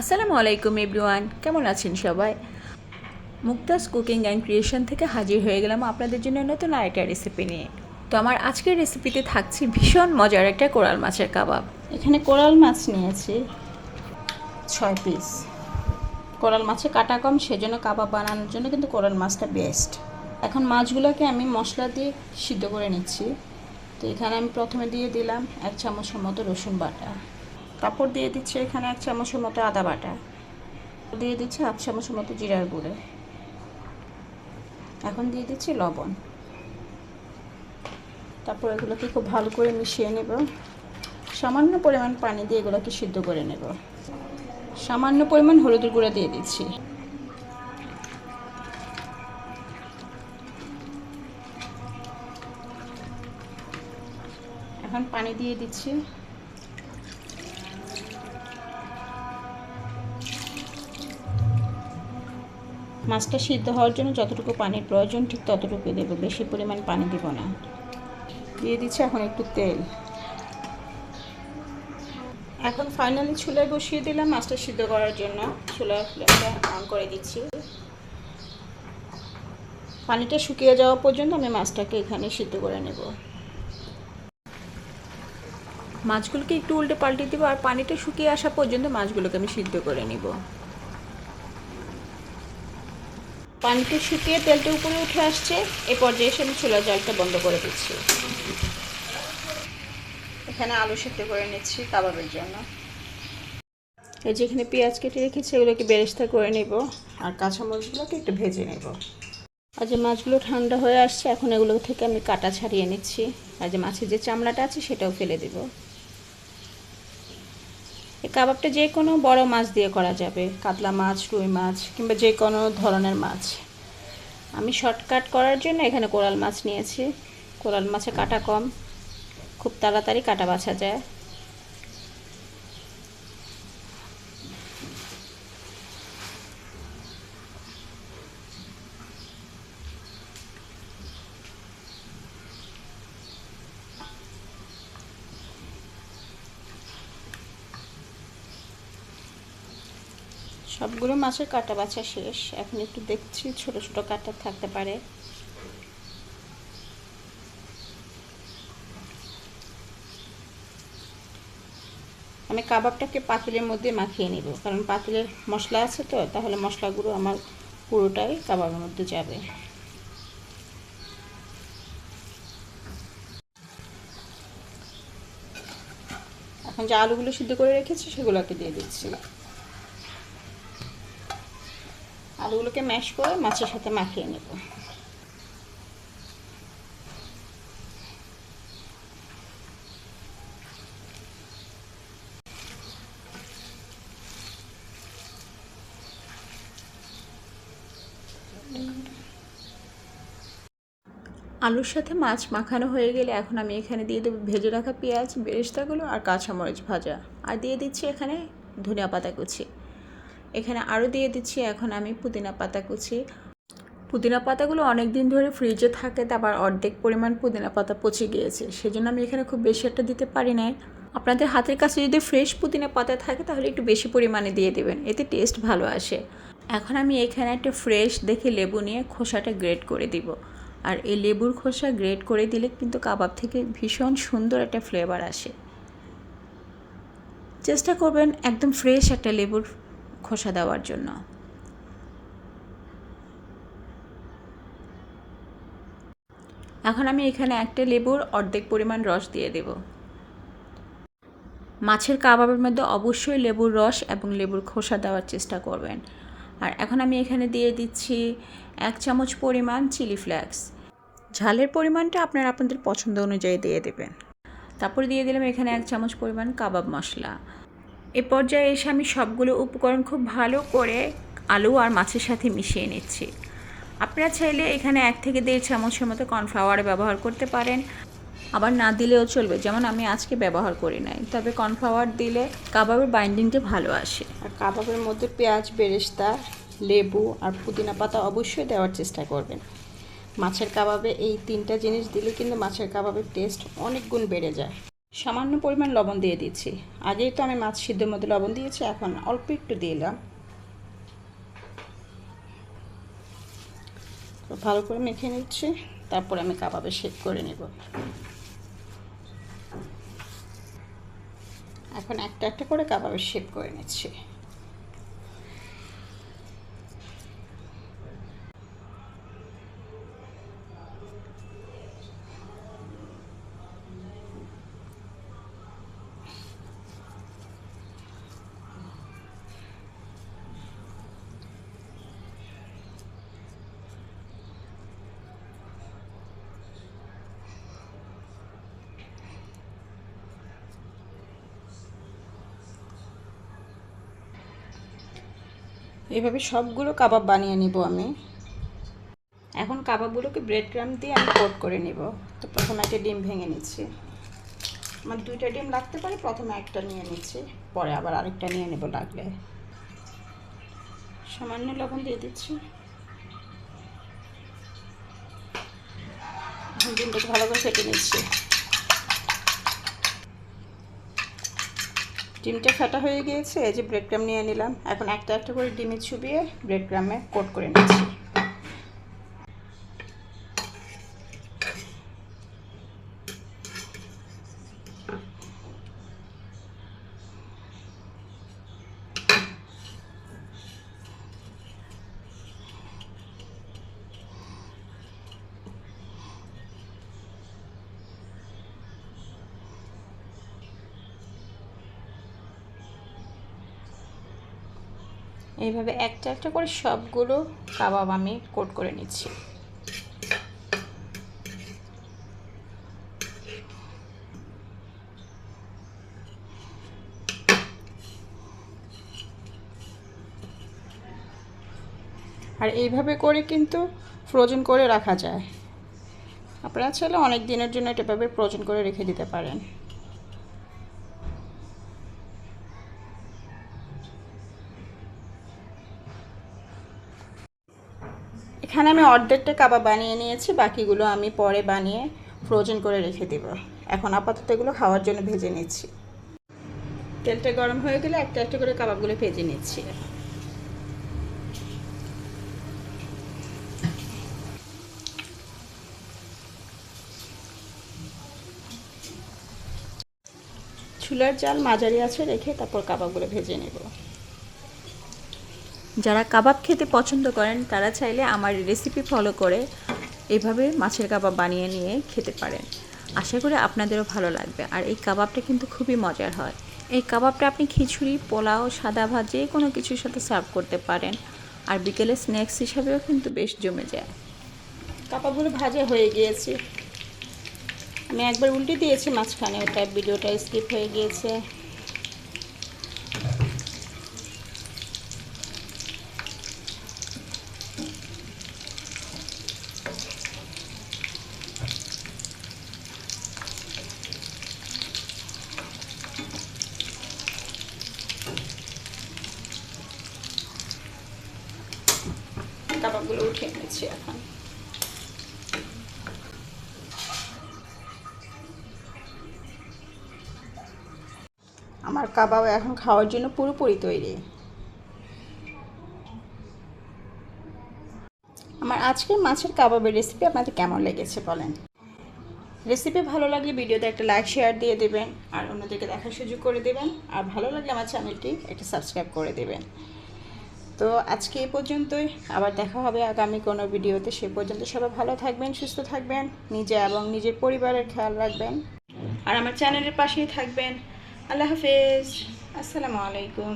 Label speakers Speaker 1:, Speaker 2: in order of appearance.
Speaker 1: আসসালামু আলাইকুম এভরিওয়ান, কেমন আছেন সবাই? মুক্তাস কুকিং অ্যান্ড ক্রিয়েশন থেকে হাজির হয়ে গেলাম আপনাদের জন্য নতুন আরেকটা রেসিপি নিয়ে। তো আমার আজকের রেসিপিতে থাকছে ভীষণ মজার একটা কোরাল মাছের কাবাব।
Speaker 2: এখানে কোরাল মাছ নিয়েছি ছয় পিস কোরাল মাছে কাটা কম, সেজন্য কাবাব বানানোর জন্য কিন্তু কোরাল মাছটা বেস্ট এখন মাছগুলোকে আমি মশলা দিয়ে সিদ্ধ করে নিচ্ছি। তো এখানে আমি প্রথমে দিয়ে দিলাম এক চামচের মতো রসুন বাটা। তারপর দিয়ে দিচ্ছে এখানে এক চামচের মতো আদা বাটা। দিয়ে দিচ্ছে হাফ চামচের মতো জিরার গুঁড়ো। এখন দিয়ে দিচ্ছি লবণ। তারপর এগুলোকে খুব ভালো করে মিশিয়ে নেব। সামান্য পরিমাণ পানি দিয়ে এগুলোকে সিদ্ধ করে নেব। সামান্য পরিমাণ হলুদের গুঁড়া দিয়ে দিচ্ছি। এখন পানি দিয়ে দিচ্ছি। মাছটা সিদ্ধ হওয়ার জন্য যতটুকু পানির প্রয়োজন, ঠিক ততটুকু দেবো। বেশি পরিমাণ পানি দেব না। দিয়ে দিচ্ছি এখন একটু তেল। এখন ফাইনালি চুলায় বসিয়ে দিলাম মাছটা সিদ্ধ করার জন্য। চুলার ফ্লেমটা অন করে দিচ্ছি। পানিটা শুকিয়ে যাওয়া পর্যন্ত আমি মাছটাকে এখানে সিদ্ধ করে নেব।
Speaker 1: মাছগুলোকে একটু উল্টে পাল্টে দেবো আর পানিটা শুকিয়ে আসা পর্যন্ত মাছগুলোকে আমি সিদ্ধ করে নিব।
Speaker 2: পানিটা শুকিয়ে তেলটা উপরে উঠে আসছে, এ পর্যায়ে এসে আমি চুলার জলটা বন্ধ করে দিচ্ছি। এখানে আলু সেদ্ধ করে নিচ্ছি কাবাবের জন্য। এই যেখানে পেঁয়াজ কেটে রেখেছি, এগুলোকে বেরেস্তা করে নেব, আর কাঁচামরিচগুলোকে একটু ভেজে নেব। আর যে মাছগুলো ঠান্ডা হয়ে আসছে, এখন এগুলো থেকে আমি কাটা ছাড়িয়ে নিচ্ছি। আর যে মাছের যে চামড়াটা আছে, সেটাও ফেলে দেব। এই কাবাবটা যে কোনো বড় মাছ দিয়ে করা যাবে। কাতলা মাছ, রুই মাছ কিংবা যে কোনো ধরনের মাছ। আমি শর্টকাট করার জন্য এখানে কোরাল মাছ নিয়েছি। কোরাল মাছে কাটা কম। খুব তাড়াতাড়ি কাটা বাছা যায়। সবগুলো মাছের কাটা বাছা শেষ। এখন একটু দেখছি, ছোট ছোট কাটা থাকতে পারে। আমি কাবাবটাকে পাতিলের মধ্যে মাখিয়ে নিব, কারণ পাতিলের মশলা আছে তো, তাহলে মশলাগুলো আমার পুরোটাই কাবাবের মধ্যে যাবে। এখন যে আলুগুলো সিদ্ধ করে রেখেছি, সেগুলোকে দিয়ে দিচ্ছি। আলুগুলোকে ম্যাশ করে মাছের সাথে মাখিয়ে নেব।
Speaker 1: আলুর সাথে মাছ মাখানো হয়ে গেলে এখন আমি এখানে দিয়ে দেবো ভেজে রাখা পেঁয়াজ, বেরেস্তাগুলো আর কাঁচামরিচ ভাজা। আর দিয়ে দিচ্ছি এখানে ধনিয়া পাতা কুচি। এখানে আরও দিয়ে দিচ্ছি, এখন আমি পুদিনা পাতা কুচি। পুদিনা পাতাগুলো অনেক দিন ধরে ফ্রিজে থাকে আবার অর্ধেক পরিমাণ পুদিনা পাতা পচে গিয়েছে, সেজন্য আমি এখানে খুব বেশি একটা দিতে পারি নাই। আপনাদের হাতের কাছে যদি ফ্রেশ পুদিনা পাতা থাকে, তাহলে একটু বেশি পরিমাণে দিয়ে দেবেন, এতে টেস্ট ভালো আসে। এখন আমি এখানে একটা ফ্রেশ দেখে লেবু নিয়ে খোসাটা গ্রেট করে দিব। আর এই লেবুর খোসা গ্রেট করে দিলে কিন্তু কাবাব থেকে ভীষণ সুন্দর একটা ফ্লেভার আসে। চেষ্টা করবেন একদম ফ্রেশ একটা লেবুর খোসা দেওয়ার জন্য। এখন আমি এখানে একটা লেবুর অর্ধেক পরিমাণ রস দিয়ে দেব। মাছের কাবাবের মধ্যে অবশ্যই লেবুর রস এবং লেবুর খোসা দেওয়ার চেষ্টা করবেন। আর এখন আমি এখানে দিয়ে দিচ্ছি এক চামচ পরিমাণ চিলি ফ্লেক্স। ঝালের পরিমাণটা আপনারা আপনাদের পছন্দ অনুযায়ী দিয়ে দেবেন। তারপর দিয়ে দিলাম এখানে এক চামচ পরিমাণ কাবাব মশলা। এ পর্যায়ে এসে আমি সবগুলো উপকরণ খুব ভালো করে আলু আর মাছের সাথে মিশিয়ে নিচ্ছি। আপনারা চাইলে এখানে এক থেকে দেড় চামচের মতো কর্নফ্লাওয়ার ব্যবহার করতে পারেন। আবার না দিলেও চলবে, যেমন আমি আজকে ব্যবহার করি নাই। তবে কর্নফ্লাওয়ার দিলে কাবাবের বাইন্ডিংটা ভালো আসে।
Speaker 2: আর কাবাবের মধ্যে পেঁয়াজ, বেরেস্তা, লেবু আর পুদিনা পাতা অবশ্যই দেওয়ার চেষ্টা করবেন। মাছের কাবাবে এই তিনটা জিনিস দিলে কিন্তু মাছের কাবাবের টেস্ট অনেক গুণ বেড়ে যায়। সামান্য পরিমাণ লবণ দিয়ে দিচ্ছি। আগেই তো আমি মাছ সিদ্ধের মধ্যে লবণ দিয়েছি, এখন অল্প একটু দিলাম। ভালো করে মেখে নিচ্ছি, তারপরে আমি কাবাবে শেক করে নেব। এখন একটা একটা করে কাবাবে শেক করে নিচ্ছি। এভাবে সবগুলো কাবাব বানিয়ে নিব আমি। এখন কাবাবগুলোকে ব্রেড ক্রাম দিয়ে আমি কোট করে নিব। তো প্রথমে একটা ডিম ভেঙে নিচ্ছি। আমার দুইটা ডিম লাগতে পারে, প্রথমে একটা নিয়ে নিচ্ছি, পরে আবার আরেকটা নিয়ে নেব লাগলে। সামান্য লবণ দিয়ে দিচ্ছি। ডিমটাকে ভালো করে ফেটে নিচ্ছি। ডিমটা ফাটা হয়ে গিয়েছে, এই যে ব্রেড ক্রাম নিয়ে নিলাম। এখন একটা একটা করে ডিমে ছুবিয়ে ব্রেড ক্রামে কোট করে নিচ্ছি। এইভাবে একটা একটা করে সবগুলো কাবাব আমি কোট করে নিচ্ছি। আর এইভাবে করে কিন্তু ফ্রোজেন করে রাখা যায়। আপনারা চাইলে অনেক দিনের জন্য এটা এভাবে ফ্রোজেন করে রেখে দিতে পারেন। এখানে আমি অর্ধেকটা কাবাব বানিয়ে নিয়েছি, বাকিগুলো আমি পরে বানিয়ে ফ্রোজেন করে রেখে দেব। এখন আপাতত এগুলো খাওয়ার জন্য ভেজে নিচ্ছি। তেলটা গরম হয়ে গেলে একটা একটা করে কাবাবগুলো ভেজে নিচ্ছি। চুলার জাল মাঝারি আছে রেখে তারপর কাবাবগুলো ভেজে নেব।
Speaker 1: যারা কাবাব খেতে পছন্দ করেন, তারা চাইলে আমার রেসিপি ফলো করে এভাবে মাছের কাবাব বানিয়ে নিয়ে খেতে পারেন। আশা করি আপনাদেরও ভালো লাগবে। আর এই কাবাবটা কিন্তু খুবই মজার হয়। এই কাবাবটা আপনি খিচুড়ি, পোলাও, সাদা ভাত যে কোনো কিছুর সাথে সার্ভ করতে পারেন। আর বিকেলে স্ন্যাক্স হিসাবেও কিন্তু বেশ জমে যায়।
Speaker 2: কাবাবগুলো ভাজা হয়ে গিয়েছে। আমি একবার উল্টে দিয়েছি মাঝখানে, ওটা ভিডিওটা স্কিপ হয়ে গিয়েছে। কাবাবগুলো উঠিয়ে নিচ্ছি এখন। আমার কাবাব এখন খাওয়ার জন্য পুরোপুরি তৈরি। আমার আজকের মাছের কাবাবের রেসিপি আপনাদের কেমন লেগেছে বলেন? রেসিপি ভালো লাগলে ভিডিওতে একটা লাইক শেয়ার দিয়ে দেবেন, আর অন্যদেরকে দেখার সুযোগ করে দেবেন, আর ভালো লাগলে আমার চ্যানেলটি একটা সাবস্ক্রাইব করে দেবেন। তো আজকে এ পর্যন্তই। আবার দেখা হবে আগামী কোনো ভিডিওতে। সে পর্যন্ত সবাই ভালো থাকবেন, সুস্থ থাকবেন, নিজে এবং নিজের পরিবারের খেয়াল রাখবেন। আর আমার চ্যানেলের পাশেই থাকবেন। আল্লাহ হাফেজ। আসসালামু আলাইকুম।